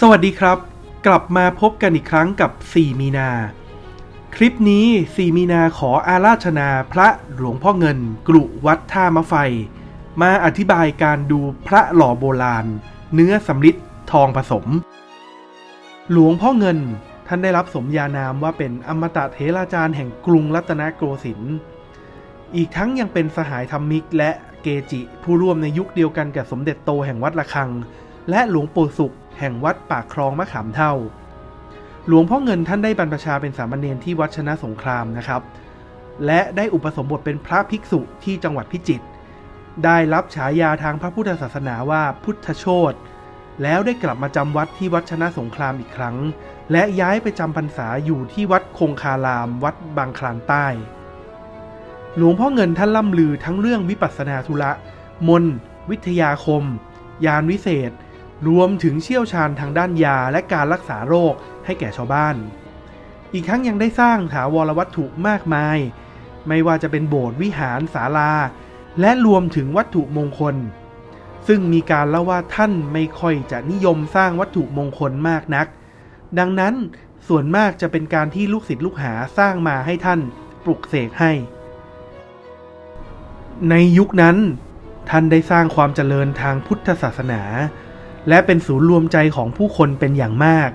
สวัสดีครับ กลับมาพบกันอีกครั้งกับ 4 มีนา คลิปนี้ 4 มีนาขออาราธนาพระหลวงพ่อเงินกรุวัดท่ามะไฟ มาอธิบายการดูพระหล่อโบราณ เนื้อสำริดทองผสม หลวงพ่อเงินท่านได้รับสมญานามว่าเป็นอมตะเถราจารย์แห่งกรุงรัตนโกสินทร์อีกทั้งยังเป็นสหายธรรมิกและเกจิ ผู้ร่วมในยุคเดียวกันกับสมเด็จโตแห่งวัดระฆัง และหลวงปู่สุข แห่งวัดปากคลองมะขามเท่า หลวงพ่อเงินท่านได้บรรพชาเป็นสามเณรที่วัดชนะสงครามนะครับ และได้อุปสมบทเป็นพระภิกษุที่จังหวัดพิจิตร ได้รับฉายาทางพระพุทธศาสนาว่าพุทธโชตแล้วได้กลับมาจำวัดที่วัดชนะสงครามอีกครั้ง และย้ายไปจำพรรษาอยู่ที่วัดคงคาราม วัดบางคลานใต้ หลวงพ่อเงินท่านล่ำลือทั้งเรื่องวิปัสสนาธุระ มนต์วิทยาคม ยานวิเศษ รวมถึงเชี่ยวชาญทางด้านยาและการรักษาโรคให้แก่ชาวบ้าน อีกทั้งยังได้สร้างถาวรวัตถุมากมาย ไม่ว่าจะเป็นโบสถ์วิหารศาลา และรวมถึงวัตถุมงคล ซึ่งมีการเล่าว่าท่านไม่ค่อยจะนิยมสร้างวัตถุมงคลมากนัก ดังนั้นส่วนมากจะเป็นการที่ลูกศิษย์ลูกหาสร้างมาให้ท่านปลุกเสกให้ ในยุคนั้น ท่านได้สร้างความเจริญทางพุทธศาสนา และเป็นศูนย์รวมใจของผู้คนเป็นอย่างมาก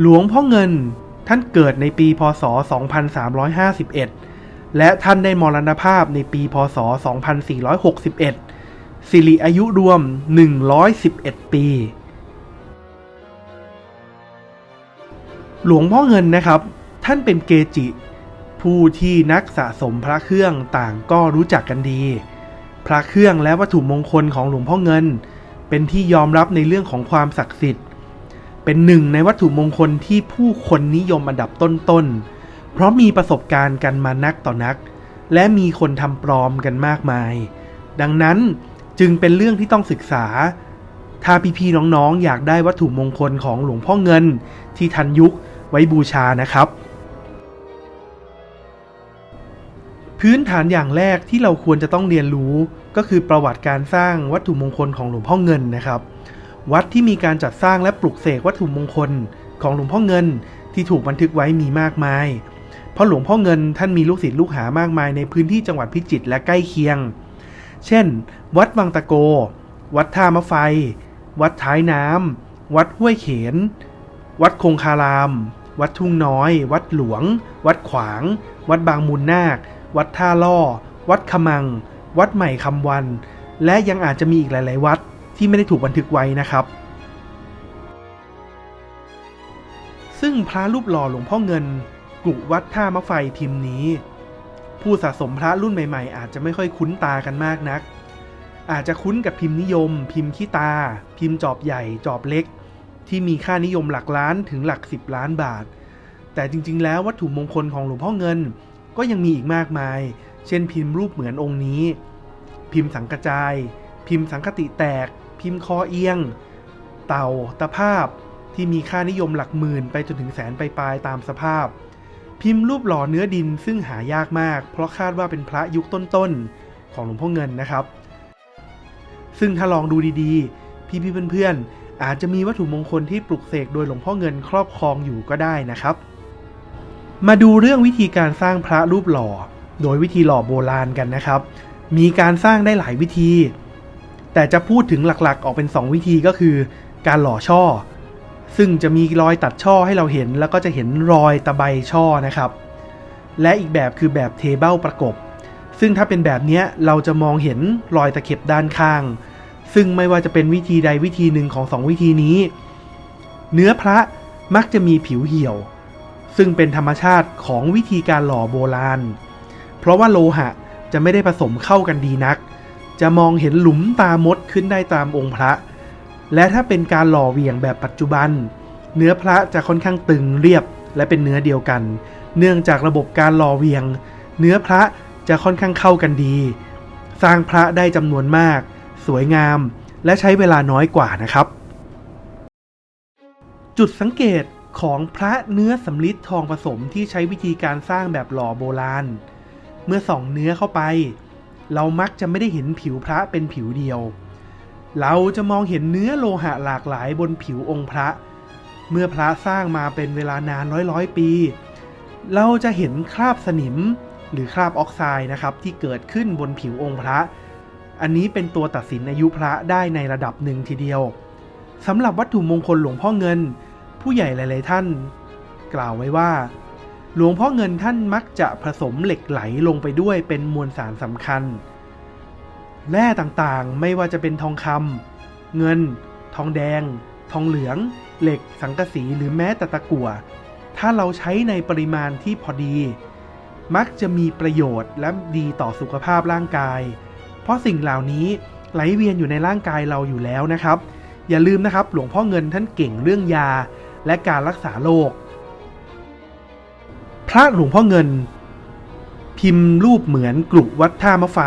หลวงพ่อเงินท่านเกิดในปีพศ 2351 และท่านได้มรณภาพในปีพศ 2461 สิริอายุรวม 111 ปี หลวงพ่อเงินนะครับ ท่านเป็นเกจิ ผู้ที่นักสะสมพระเครื่องต่างก็รู้จักกันดี พระเครื่องและวัตถุมงคลของหลวงพ่อเงิน เป็นที่ยอมรับในเรื่องของความศักดิ์สิทธิ์ เป็นหนึ่งในวัตถุมงคลที่ผู้คนนิยมอันดับต้นๆ เพราะมีประสบการณ์กันมานักต่อนัก และมีคนทำปลอมกันมากมาย ดังนั้นจึงเป็นเรื่องที่ต้องศึกษา ถ้าพี่ๆน้องๆ อยากได้วัตถุมงคลของหลวงพ่อเงิน ที่ทันยุคไว้บูชานะครับ พื้นฐานอย่างแรกที่เราควรจะต้องเรียนรู้ก็คือประวัติการสร้างวัตถุมงคลของหลวงพ่อเงินนะครับ วัดที่มีการจัดสร้างและปลุกเสกวัตถุมงคลของหลวงพ่อเงินที่ถูกบันทึกไว้มีมากมาย เพราะหลวงพ่อเงินท่านมีลูกศิษย์ลูกหามากมายในพื้นที่จังหวัดพิจิตรและใกล้เคียง เช่น วัดวังตะโก วัดท่ามะไฟ วัดท้ายน้ำวัดห้วยเขน วัดคงคาราม วัดทุ่งน้อย วัดหลวง วัดขวาง วัดบางมูลนาค วัดท่าล่อ วัดขมัง วัดใหม่คำวัน และยังอาจจะมีอีกหลาย ๆ วัดที่ไม่ได้ถูกบันทึกไว้นะครับ ซึ่งพระรูปหล่อหลวงพ่อเงินกรุวัดท่ามะไฟพิมนี้ ผู้สะสมพระรุ่นใหม่ ๆ อาจจะไม่ค่อยคุ้นตากันมากนัก อาจจะคุ้นกับพิมพ์นิยม พิมพ์ขี้ตา พิมพ์จอบใหญ่ จอบเล็ก ที่มีค่านิยมหลักล้านถึงหลักสิบล้านบาท แต่จริง ๆ แล้ววัตถุมงคลของหลวงพ่อเงิน ก็ยังมีอีกมากมาย เช่นพิมพ์รูปเหมือนองค์นี้ พิมพ์สังกระจาย พิมพ์สังคติแตก พิมพ์คอเอียง เต่า ตะภาพ ที่มีค่านิยมหลักหมื่นไปจนถึงแสนปลายๆตามสภาพ พิมพ์รูปหล่อเนื้อดินซึ่งหายากมาก เพราะคาดว่าเป็นพระยุคต้นๆของหลวงพ่อเงินนะครับ ซึ่งถ้าลองดูดีๆ พี่ๆเพื่อนๆอาจจะมีวัตถุมงคลที่ปลุกเสกโดยหลวงพ่อเงินครอบครองอยู่ก็ได้นะครับ มาดูเรื่องวิธีการสร้างพระรูปหล่อ โดยวิธีหล่อโบราณกันนะครับ มีการสร้างได้หลายวิธี แต่จะพูดถึงหลักๆ ออกเป็น 2 วิธีก็คือ การหล่อช่อ ซึ่งจะมีรอยตัดช่อให้เราเห็น แล้วก็จะเห็นรอยตะไบช่อนะครับ และอีกแบบคือแบบเทเบิลประกบ ซึ่งถ้าเป็นแบบนี้เราจะมองเห็นรอยตะเข็บด้านข้าง ซึ่งไม่ว่าจะเป็นวิธีใดวิธีหนึ่งของสองวิธีนี้ เนื้อพระมักจะมีผิวเหี่ยว ซึ่งเป็นธรรมชาติของวิธีการหล่อโบราณ เพราะว่าโลหะจะไม่ได้ผสมเข้ากันดีนัก จะมองเห็นหลุมตามดขึ้นได้ตามองค์พระ และถ้าเป็นการหล่อเวียงแบบปัจจุบัน เนื้อพระจะค่อนข้างตึงเรียบและเป็นเนื้อเดียวกัน เนื่องจากระบบการหล่อเวียง เนื้อพระจะค่อนข้างเข้ากันดี สร้างพระได้จำนวนมาก สวยงาม และใช้เวลาน้อยกว่านะครับ จุดสังเกต ของพระเนื้อสำริดทองผสมที่ใช้วิธีการสร้างแบบหล่อโบราณ เมื่อส่องเนื้อเข้าไป เรามักจะไม่ได้เห็นผิวพระเป็นผิวเดียว เราจะมองเห็นเนื้อโลหะหลากหลายบนผิวองค์พระ เมื่อพระสร้างมาเป็นเวลานานร้อยร้อยปี เราจะเห็นคราบสนิมหรือคราบออกไซด์นะครับที่เกิดขึ้นบนผิวองค์พระ อันนี้เป็นตัวตัดสินอายุพระได้ในระดับหนึ่งทีเดียวสำหรับวัตถุมงคลหลวงพ่อเงิน ผู้ใหญ่หลาย ๆ ท่าน กล่าวไว้ว่า หลวงพ่อเงินท่านมักจะผสมเหล็กไหลลงไปด้วยเป็นมวลสารสำคัญ แร่ต่างๆไม่ว่าจะเป็นทองคำเงิน ทองแดง ทองเหลือง เหล็ก สังกะสีหรือแม้แต่ตะกั่วถ้าเราใช้ในปริมาณที่พอดี มักจะมีประโยชน์และดีต่อสุขภาพร่างกาย เพราะสิ่งเหล่านี้ไหลเวียนอยู่ในร่างกายเราอยู่แล้วนะครับ อย่าลืมนะครับ หลวงพ่อเงินท่านเก่งเรื่องยา และการรักษาโรคพระหลวงพ่อเงิน พิมพ์รูปเหมือนกลุวัดท่ามะไฟ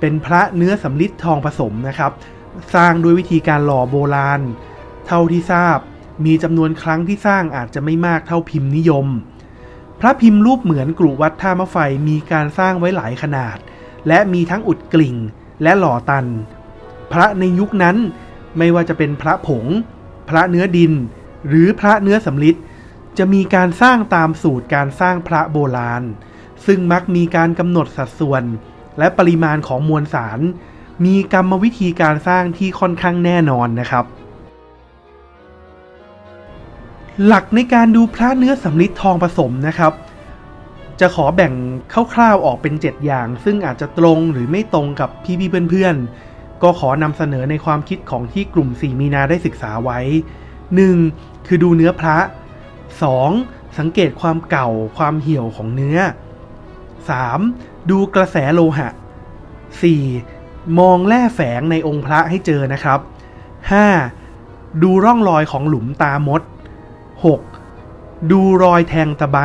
เป็นพระเนื้อสำลิดทองผสมนะครับ สร้างด้วยวิธีการหล่อโบราณ เท่าที่ทราบมีจำนวนครั้งที่สร้างอาจจะไม่มากเท่าพิมพ์นิยม พระพิมพ์รูปเหมือนกลุวัดท่ามะไฟมีการสร้างไว้หลายขนาด และมีทั้งอุดกลิ่งและหล่อตัน พระในยุคนั้นไม่ว่าจะเป็นพระผง พระเนื้อดิน หรือพระเนื้อสำลิดจะมีการสร้างตามสูตรการสร้างพระโบราณ ซึ่งมักมีการกำหนดสัดส่วน และปริมาณของมวลสาร มีกรรมวิธีการสร้างที่ค่อนข้างแน่นอนนะครับ หลักในการดูพระเนื้อสำลิดทองผสมนะครับ จะขอแบ่งคร่าวๆออกเป็น 7 อย่าง ซึ่งอาจจะตรงหรือไม่ตรงกับพี่ๆเพื่อนๆก็ขอนำเสนอในความคิดของที่กลุ่ม 4 มีนาได้ศึกษาไว้ 1. คือดูเนื้อพระ 2. สังเกตความเก่าความเหี่ยวของเนื้อ 3. ดูกระแสโลหะ 4. มองแร่แฝงในองค์พระให้เจอนะครับ 5. ดูร่องรอยของหลุมตามด 6. ดูรอยแทงตะไบ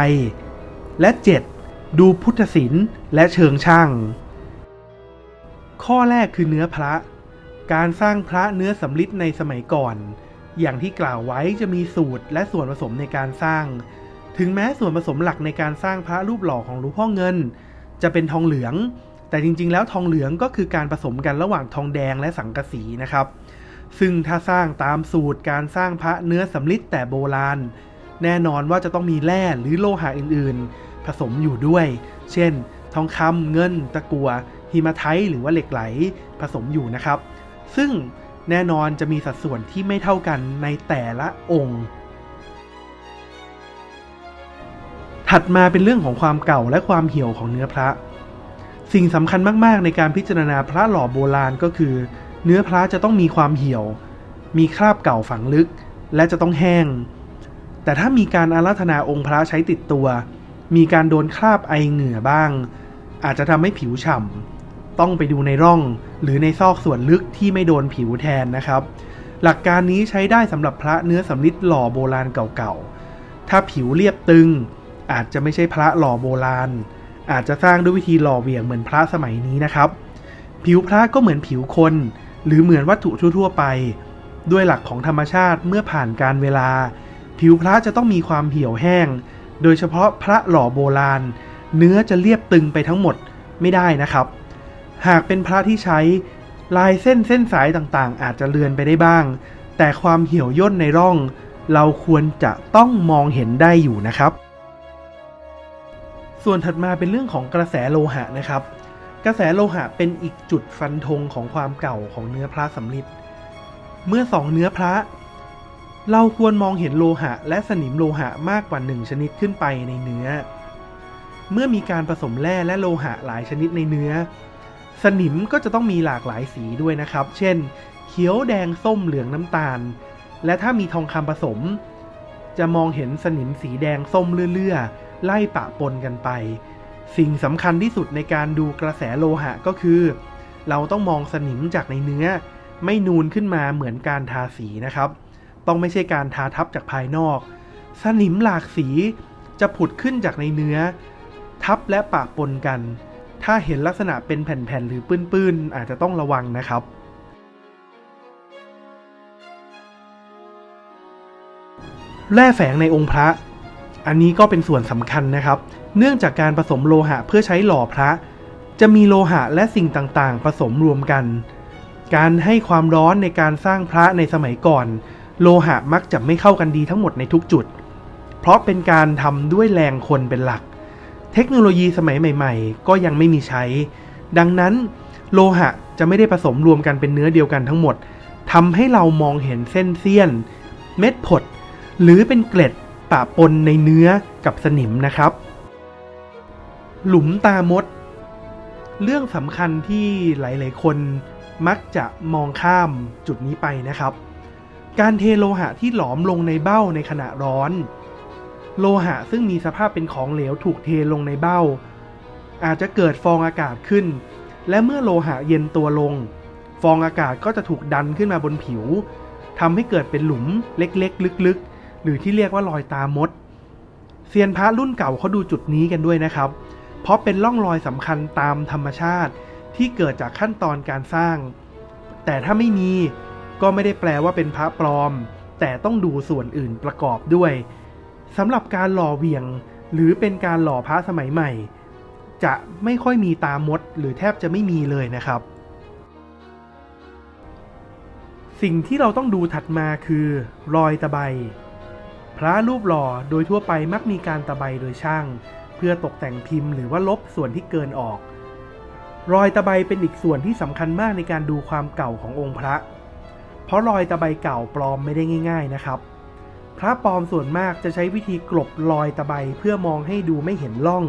และ 7. ดูพุทธศิลป์และเชิงช่าง ข้อแรกคือเนื้อพระ การสร้างพระเนื้อสำลิดในสมัยก่อน อย่างที่กล่าวไว้จะมีสูตรและส่วนผสมในการสร้าง ถึงแม้ส่วนผสมหลักในการสร้างพระรูปหล่อของหลวงพ่อเงิน จะเป็นทองเหลือง แต่จริง ๆ แล้วทองเหลืองก็คือการผสมกันระหว่างทองแดงและสังกะสีนะครับ ซึ่งถ้าสร้างตามสูตรการสร้างพระเนื้อสำลิดแต่โบราณ แน่นอนว่าจะต้องมีแร่หรือโลหะอื่น ๆ ผสมอยู่ด้วย เช่น ทองคำเงิน ตะกัวฮิมาไทหรือว่าเหล็กไหลผสมอยู่นะครับ ซึ่ง แน่นอนจะมีสัดส่วนที่ไม่เท่ากันในแต่ละองค์ ถัดมาเป็นเรื่องของความเก่าและความเหี่ยวของเนื้อพระ สิ่งสำคัญมาก ๆ ในการพิจารณาพระหล่อโบราณก็คือ เนื้อพระจะต้องมีความเหี่ยว มีคราบเก่าฝังลึก และจะต้องแห้ง แต่ถ้ามีการอาราธนาองค์พระใช้ติดตัว มีการโดนคราบไอเหงื่อบ้าง อาจจะทำให้ผิวฉ่ำ ต้องไปดูในร่อง หรือในซอกส่วนลึกที่ไม่โดนผิวแทนนะครับ หลักการนี้ใช้ได้สำหรับพระเนื้อสำลิดหล่อโบราณเก่าๆ ถ้าผิวเรียบตึง อาจจะไม่ใช่พระหล่อโบราณ อาจจะสร้างด้วยวิธีหล่อเหวี่ยงเหมือนพระสมัยนี้นะครับ ผิวพระก็เหมือนผิวคน หรือเหมือนวัตถุทั่วๆไป ด้วยหลักของธรรมชาติเมื่อผ่านการเวลา ผิวพระจะต้องมีความเหี่ยวแห้ง โดยเฉพาะพระหล่อโบราณ เนื้อจะเรียบตึงไปทั้งหมดไม่ได้นะครับ หากเป็นพระที่ใช้ ลายเส้นเส้นสายต่างๆ อาจจะเลือนไปได้บ้าง แต่ความเหี่ยวย่นในร่อง เราควรจะต้องมองเห็นได้อยู่นะครับ ส่วนถัดมาเป็นเรื่องของกระแสโลหะนะครับ กระแสโลหะเป็นอีกจุดฟันธงของความเก่าของเนื้อพระสำริดเมื่อสองเนื้อพระ เราควรมองเห็นโลหะ และสนิมโลหะมากกว่าหนึ่งชนิดขึ้นไปในเนื้อ เมื่อมีการผสมแร่และโลหะหลายชนิดในเนื้อ สนิมก็จะต้องมีหลากหลายสีด้วยนะครับ เช่น เขียวแดงส้มเหลืองน้ำตาล และถ้ามีทองคำผสม จะมองเห็นสนิมสีแดงส้มเลื่อๆไล่ปะปนกันไป สิ่งสำคัญที่สุดในการดูกระแสโลหะก็คือ เราต้องมองสนิมจากในเนื้อ ไม่นูนขึ้นมาเหมือนการทาสีนะครับ ต้องไม่ใช่การทาทับจากภายนอก สนิมหลากสีจะผุดขึ้นจากในเนื้อ ทับและปะปนกัน ถ้าเห็นลักษณะเป็นแผ่นๆหรือปื้นๆอาจจะต้องระวังนะครับ แร่แฝงในองค์พระ อันนี้ก็เป็นส่วนสำคัญนะครับ เนื่องจากการผสมโลหะเพื่อใช้หล่อพระ จะมีโลหะและสิ่งต่างๆ ผสมรวมกัน การให้ความร้อนในการสร้างพระในสมัยก่อน โลหะมักจะไม่เข้ากันดีทั้งหมดในทุกจุด เพราะเป็นการทำด้วยแรงคนเป็นหลัก เทคโนโลยีสมัยใหม่ ๆ ก็ยังไม่มีใช้ ดังนั้นโลหะจะไม่ได้ผสมรวมกันเป็นเนื้อเดียวกันทั้งหมดทำให้เรามองเห็นเส้นเสี้ยน เม็ดผด หรือเป็นเกล็ดปะปนในเนื้อกับสนิมนะครับ หลุมตามด เรื่องสำคัญที่หลาย ๆ คนมักจะมองข้ามจุดนี้ไปนะครับ การเทโลหะที่หลอมลงในเบ้าในขณะร้อน โลหะซึ่งมีสภาพเป็นของเหลวถูกเทลงในเบ้า อาจจะเกิดฟองอากาศขึ้น และเมื่อโลหะเย็นตัวลง ฟองอากาศก็จะถูกดันขึ้นมาบนผิวทำให้เกิดเป็นหลุมเล็กๆ ลึกๆ หรือที่เรียกว่ารอยตามดเซียนพระรุ่นเก่าเขาดูจุดนี้กันด้วยนะครับ เพราะเป็นร่องรอยสำคัญตามธรรมชาติที่เกิดจากขั้นตอนการสร้าง แต่ถ้าไม่มีก็ไม่ได้แปลว่าเป็นพระปลอม แต่ต้องดูส่วนอื่นประกอบด้วย สำหรับการหล่อเวียง หรือเป็นการหล่อพระสมัยใหม่ จะไม่ค่อยมีตามดหรือแทบจะไม่มีเลยนะครับ สิ่งที่เราต้องดูถัดมาคือ รอยตะไบ พระรูปหล่อโดยทั่วไปมักมีการตะไบโดยช่าง เพื่อตกแต่งพิมพ์หรือว่าลบส่วนที่เกินออก รอยตะไบเป็นอีกส่วนที่สำคัญมากในการดูความเก่าขององค์พระ เพราะรอยตะไบเก่าปลอมไม่ได้ง่าย ๆนะครับ พระปลอมส่วนมากจะใช้วิธีกลบรอยตะไบเพื่อมองให้ดูไม่เห็นร่อง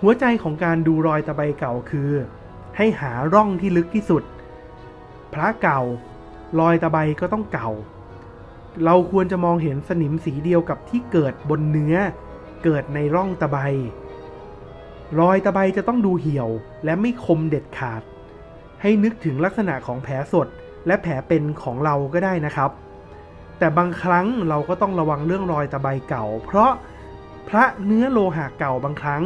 หัวใจของการดูรอยตะไบเก่าคือ ให้หาร่องที่ลึกที่สุด พระเก่ารอยตะไบก็ต้องเก่า เราควรจะมองเห็นสนิมสีเดียวกับที่เกิดบนเนื้อ เกิดในร่องตะไบรอยตะไบจะต้องดูเหี่ยวและไม่คมเด็ดขาด ให้นึกถึงลักษณะของแผลสดและแผลเป็นของเราก็ได้นะครับ แต่บางครั้งเราก็ต้องระวังเรื่องรอยตะไบเก่า เพราะพระเนื้อโลหะเก่าบางครั้ง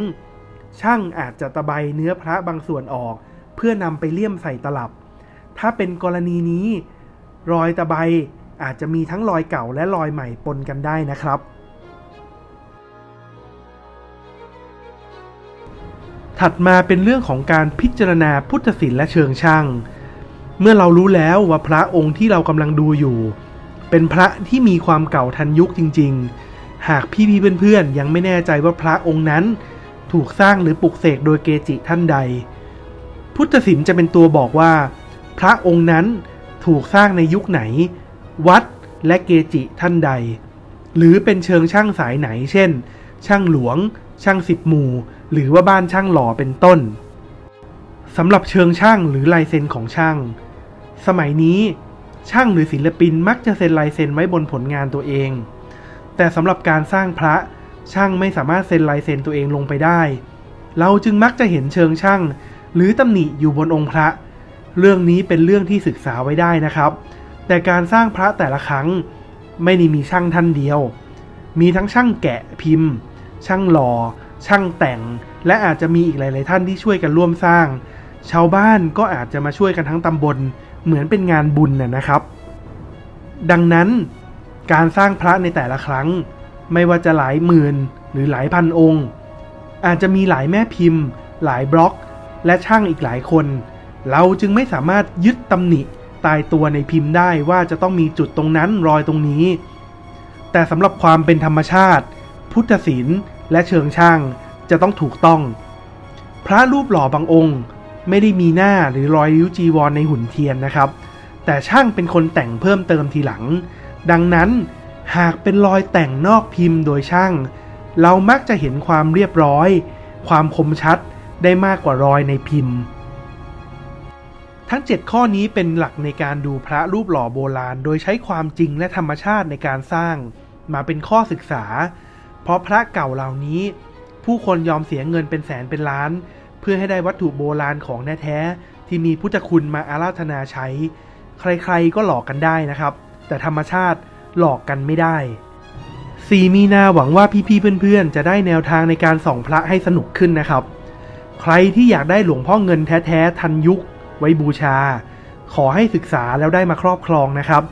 ช่างอาจจะตะไบเนื้อพระบางส่วนออก เพื่อนำไปเลี่ยมใส่ตลับ ถ้าเป็นกรณีนี้ รอยตะไบอาจจะมีทั้งรอยเก่าและรอยใหม่ปนกันได้นะครับ ถัดมาเป็นเรื่องของการพิจารณาพุทธศิลป์และเชิงช่าง เมื่อเรารู้แล้วว่าพระองค์ที่เรากำลังดูอยู่ เป็นพระที่มีความเก่าทันยุคจริง ๆ หากพี่ๆเพื่อนๆยังไม่แน่ใจว่าพระองค์นั้นถูกสร้างหรือปลุกเสกโดยเกจิท่านใด พุทธศิลป์จะเป็นตัวบอกว่า พระองค์นั้นถูกสร้างในยุคไหน วัดและเกจิท่านใด หรือเป็นเชิงช่างสายไหน เช่น ช่างหลวง ช่างสิบหมู่ หรือว่าบ้านช่างหล่อเป็นต้นสำหรับเชิงช่างหรือลายเซ็นของช่าง สมัยนี้ ช่างหรือศิลปินมักจะเซ็นลายเซ็นไว้บนผลงานตัวเอง แต่สำหรับการสร้างพระช่างไม่สามารถเซ็นลายเซ็นตัวเองลงไปได้ เราจึงมักจะเห็นเชิงช่าง หรือตำหนิอยู่บนองค์พระ เรื่องนี้เป็นเรื่องที่ศึกษาไว้ได้นะครับ แต่การสร้างพระแต่ละครั้ง ไม่ได้มีช่างท่านเดียว มีทั้งช่างแกะพิมพ์ ช่างหล่อ ช่างแต่ง และอาจจะมีอีกหลาย ๆ ท่านที่ช่วยกันร่วมสร้าง ชาวบ้านก็อาจจะมาช่วยกันทั้งตำบล เหมือนเป็นงานบุญน่ะนะครับ ดังนั้นการสร้างพระในแต่ละครั้ง ไม่ว่าจะหลายหมื่นหรือหลายพันองค์ อาจจะมีหลายแม่พิมพ์ หลายบล็อก และช่างอีกหลายคน เราจึงไม่สามารถยึดตำหนิตายตัวในพิมพ์ได้ว่าจะต้องมีจุดตรงนั้นรอยตรงนี้ แต่สำหรับความเป็นธรรมชาติ พุทธศิลป์และเชิงช่างจะต้องถูกต้อง พระรูปหล่อบางองค์ ไม่ได้มีหน้าหรือรอยริ้วจีวรในหุ่นเทียนนะครับ แต่ช่างเป็นคนแต่งเพิ่มเติมทีหลัง ดังนั้นหากเป็นรอยแต่งนอกพิมพ์โดยช่าง เรามักจะเห็นความเรียบร้อย ความคมชัดได้มากกว่ารอยในพิมพ์ ทั้ง 7 ข้อนี้เป็นหลักในการดูพระรูปหล่อโบราณ โดยใช้ความจริงและธรรมชาติในการสร้าง มาเป็นข้อศึกษา เพราะพระเก่าเหล่านี้ ผู้คนยอมเสียเงินเป็นแสนเป็นล้าน เพื่อให้ได้วัตถุโบราณของแท้ๆที่มีพุทธคุณมาอาราธนาใช้ ใครๆก็หลอกกันได้นะครับ แต่ธรรมชาติหลอกกันไม่ได้ 4 มีนาหวังว่าพี่ๆเพื่อนๆ จะได้แนวทางในการส่องพระให้สนุกขึ้นนะครับ ใครที่อยากได้หลวงพ่อเงินแท้ๆทันยุค ไว้บูชา ขอให้ศึกษาแล้วได้มาครอบครองนะครับ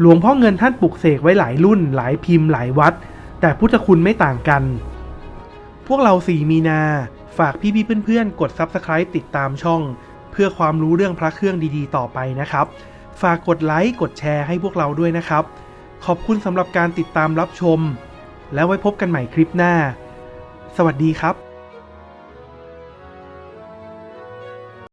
หลวงพ่อเงินท่านปลุกเสกไว้หลายรุ่น หลายพิมพ์หลายวัด แต่พุทธคุณไม่ต่างกัน พวกเรา4มีนา ฝากพี่ๆเพื่อนๆ กด Subscribe ติดตามช่อง เพื่อความรู้เรื่องพระเครื่องดีๆ ต่อไปนะครับ ฝากกดไลค์กดแชร์ให้พวกเราด้วยนะครับ ขอบคุณสำหรับการติดตามรับชม แล้วไว้พบกันใหม่คลิปหน้า สวัสดีครับ